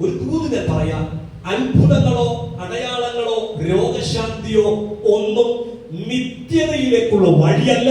ഒരു ദൂതിനെ പറയാം. അത്ഭുതങ്ങളോ അടയാളങ്ങളോ രോഗശാന്തിയോ ഒന്നും നിത്യതയിലേക്കുള്ള വഴിയല്ല.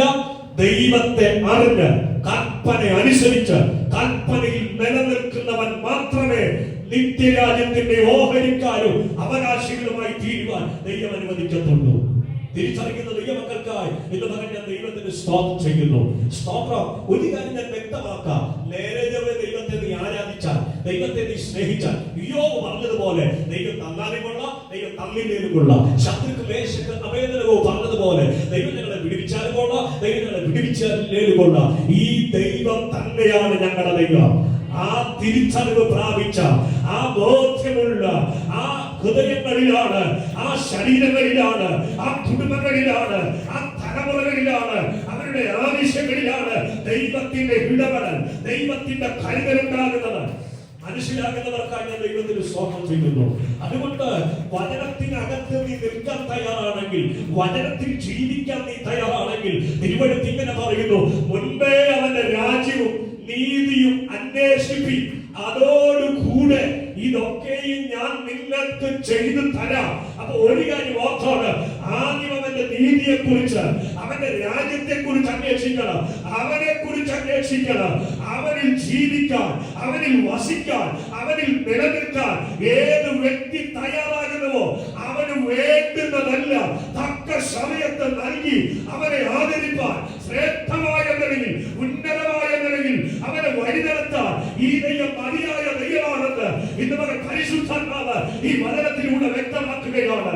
ദൈവത്തെ അറിഞ്ഞ് കൽപ്പന അനുസരിച്ച് കൽപ്പനയിൽ നിലനിൽക്കുന്നവൻ മാത്രമേ നിത്യരാജ്യത്തിന്റെ ഓഹരിക്കാരും അവകാശികളുമായി തീരുവാൻ ദൈവം അനുവദിക്കത്തുള്ളൂ. തിരിച്ചറിയുന്ന ദൈവമക്കൾക്കായി ഇന്ന് മകൻ ഞാൻ ദൈവത്തിന് സ്തോത്രം ചെയ്യുന്നു. സ്തോത്രം ഒരു കാര്യം ഞാൻ വ്യക്തമാക്കാം. നേരെ ദൈവത്തെ നീ ആരാധിച്ചാൽ ദൈവത്തെ നീ സ്നേഹിച്ചാൽ യോബ് പറഞ്ഞതുപോലെ ദൈവം തന്നാലും കൊള്ളാം ദൈവം തന്നില്ലേലും കൊള്ളാം. ശത്രുക്ക് മേശക്ക് അഭേദനവോ പറഞ്ഞതുപോലെ ദൈവം ഞങ്ങളെ വിടിവിച്ചാലും കൊള്ളാം ദൈവം ഞങ്ങളെ വിടിവിച്ചാലും കൊള്ളാം. ഈ ദൈവം തന്നെയാണ് ഞങ്ങളുടെ ദൈവം. ആ തിരിച്ചറിവ് പ്രാപിച്ച ആ ബോധ്യമുള്ള ആ ഹൃദയങ്ങളിലാണ് ആ ശരീരങ്ങളിലാണ് ആ കുടുംബങ്ങളിലാണ് ആ തലമുറകളിലാണ് അവരുടെ ആവശ്യങ്ങളിലാണ് ദൈവത്തിന്റെ ഇടപെടൽ ദൈവത്തിന്റെ കരുതലുണ്ടാകുന്നത് മനസ്സിലാകുന്നവർക്കായി ഞാൻ ദൈവത്തിന് സ്വാഗതം ചെയ്യുന്നു. അതുകൊണ്ട് വചനത്തിനകത്ത് നീ നിൽക്കാൻ തയ്യാറാണെങ്കിൽ വചനത്തിൽ ജീവിക്കാൻ നീ തയ്യാറാണെങ്കിൽ തിരുവഴുത്ത് ഇങ്ങനെ പറയുന്നു മുൻപേ അവന്റെ രാജ്യവും ഇതൊക്കെയും ഞാൻ നിങ്ങൾക്ക് ചെയ്തു തരാം. അപ്പൊ ഒരു കാര്യം ഓർത്തോട് ആദ്യം അവന്റെ നീതിയെ കുറിച്ച് അവന്റെ രാജ്യത്തെ കുറിച്ച് അന്വേഷിക്കണം. അവനെ കുറിച്ച് അന്വേഷിക്കണം. അവനിൽ ജീവിക്കാൻ അവനിൽ വസിക്കാൻ അവനിൽ നിലനിൽക്കാൻ ഏത് വ്യക്തി തയ്യാറാകുന്നുവോ അവന് വേണ്ടുന്നതല്ല തക്ക സമയത്ത് നൽകി അവനെ ആദരിപ്പാൻ ശ്രേഷ്ഠമായ നിലയിൽ ഉന്നതമായ നിലയിൽ അവനെ വഴിനടത്താൻ ഈ ദൈവം മതിയായ ദൈവമാണെന്ന് ഇന്ന് വരെ പരിശുദ്ധാത്മാവ് ഈ വചനത്തിലൂടെ വ്യക്തമാക്കുകയാണ്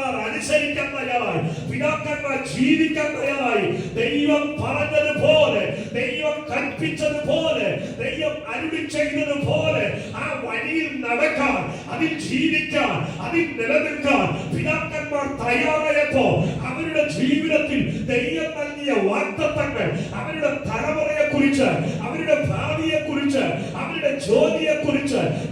പിതാക്കന്മാർ അനുസരിക്കാൻ തയ്യാറായി. പിതാക്കന്മാർ ജീവിക്കാൻ തയ്യാറായി. ദൈവം പറഞ്ഞതുപോലെ ദൈവം കൽപ്പിച്ചതുപോലെ ദൈവം അരുളി ചെയ്തതുപോലെ ആ വഴിയിൽ നടക്കാൻ അതിൽ ജീവിക്കാൻ അതിൽ നിലനിൽക്കാൻ പിതാക്കന്മാർ തയ്യാറായപ്പോ അവരുടെ ജീവിതത്തിൽ ദൈവം നൽകിയ വാക്തത്വങ്ങൾ അവരുടെ തലമുറയെ കുറിച്ച് അവരുടെ ഭാവിയെ കുറിച്ച് അവരുടെ ജോലിയെ കുറിച്ച്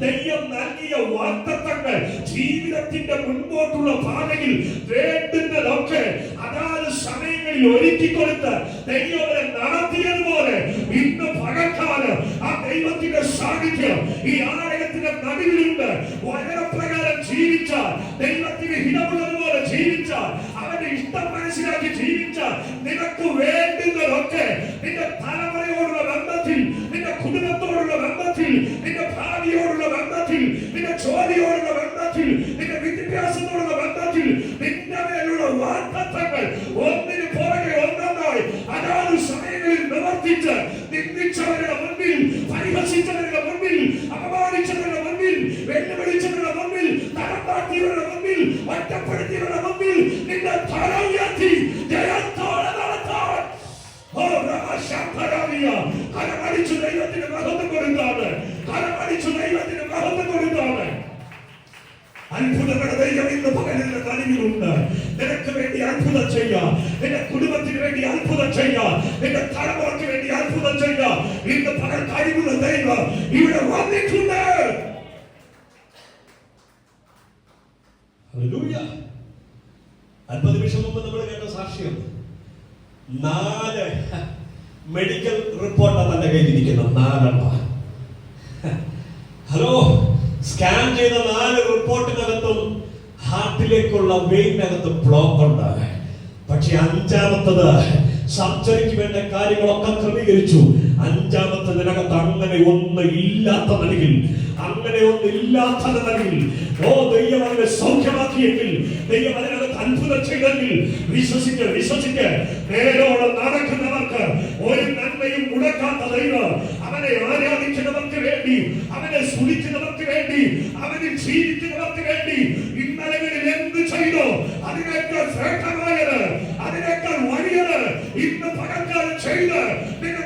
ദൈവം നൽകിയ വാഗ്ദത്തങ്ങൾ ജീവിതത്തിന്റെ മുൻപോട്ടുള്ള പാതയിൽ വേണ്ടുന്നതൊക്കെ അതാത് സമയങ്ങളിൽ ഒരുക്കി കൊടുത്ത് ദൈവം നടത്തിയതുപോലെ ഇന്ന് പകൽക്കാലം ആ ദൈവത്തിന്റെ സാന്നിധ്യം ഈ ആലയത്തിന്റെ നടുവിലുണ്ട്. വചനപ്രകാരം ജീവിച്ചാൽ ദൈവത്തിന് ഹിതമുള്ളതുപോലെ ജീവിച്ചാൽ അവന്റെ ഇഷ്ടം മനസ്സിലാക്കി ജീവിച്ചാൽ നിനക്ക് വേണ്ടുന്നതൊക്കെ നിന്റെ തലമുറയോടുള്ള ബന്ധത്തിൽ നിന്റെ കുടുംബത്തോടുള്ള ബന്ധത്തിൽ നിന്റെ ബന്ധത്തിൽ നിന്റെ മേലുള്ള വാഗ്ദത്തങ്ങൾ ഒന്നിന് പുറകെ ഒന്നായി അതാത് സമയങ്ങളിൽ നിവർത്തിച്ച് നിന്ദിച്ചവരുടെ മുൻപിൽ പരിഹസിച്ചവരുടെ അത്ഭുതങ്ങളുടെ ദൈവം ഇന്ന് പകലിന്റെ നടുവിലുണ്ട് നിനക്ക് വേണ്ടി അത്ഭുതം ചെയ്യാം. നിന്റെ കുടുംബത്തിന് വേണ്ടി അത്ഭുതം ചെയ്യാം. നിന്റെ തലമുറയ്ക്ക് വേണ്ടി അത്ഭുതം ചെയ്യാം. ഇന്ന് പകൽ കഴിവുള്ള ദൈവം ഇവിടെ വന്നിട്ടുണ്ട്. അല്പ നിമിഷം മുമ്പ് നമ്മൾ കേട്ട സാക്ഷ്യം. നാല് മെഡിക്കൽ റിപ്പോർട്ടാണ് തന്റെ കയ്യിലിരിക്കുന്നത് നാലെണ്ണ. ഹലോ സ്കാൻ ചെയ്ത നാല് റിപ്പോർട്ടിനകത്തും ഹാർട്ടിലേക്കുള്ള വെയിനകത്ത് ബ്ലോക്ക് ഉണ്ട് പക്ഷെ അഞ്ചാമത്തത് സർജറിക്ക് വേണ്ട കാര്യങ്ങളൊക്കെ ക്രമീകരിച്ചു. അഞ്ചാമത്തതിനകത്ത് അങ്ങനെ ഒന്ന് ഇല്ലാത്ത നിലയിൽ അങ്ങനെ ഒന്ന് ഇല്ലാത്ത നിലയിൽ. ഓ ദൈവം അതിനെ സൗഖ്യമാക്കിയെങ്കിൽ ദൈവം അതിനകത്ത് അത്ഭുതം ചെയ്തെങ്കിൽ വിശ്വസിക്ക് വിശ്വസിക്ക്. നേരോടെ നടക്കുന്നവർക്ക് ഒരു നന്മയും മുടക്കാത്ത ദൈവം അവനെ ആരാധിക്കുന്നവർക്ക് വേണ്ടി അവനെ സ്തുതിക്കുന്നവർക്ക് വേണ്ടി അവന് ജീവിക്കുന്നവർക്ക് വേണ്ടി ഇന്നലകളിൽ എന്ത് ചെയ്തോ അതിനേക്കാൾ ശ്രേഷ്ഠമായത് അതിനേക്കാൾ വലിയത് ഇന്ന് പകൽക്കാലം ചെയ്ത് നിങ്ങൾ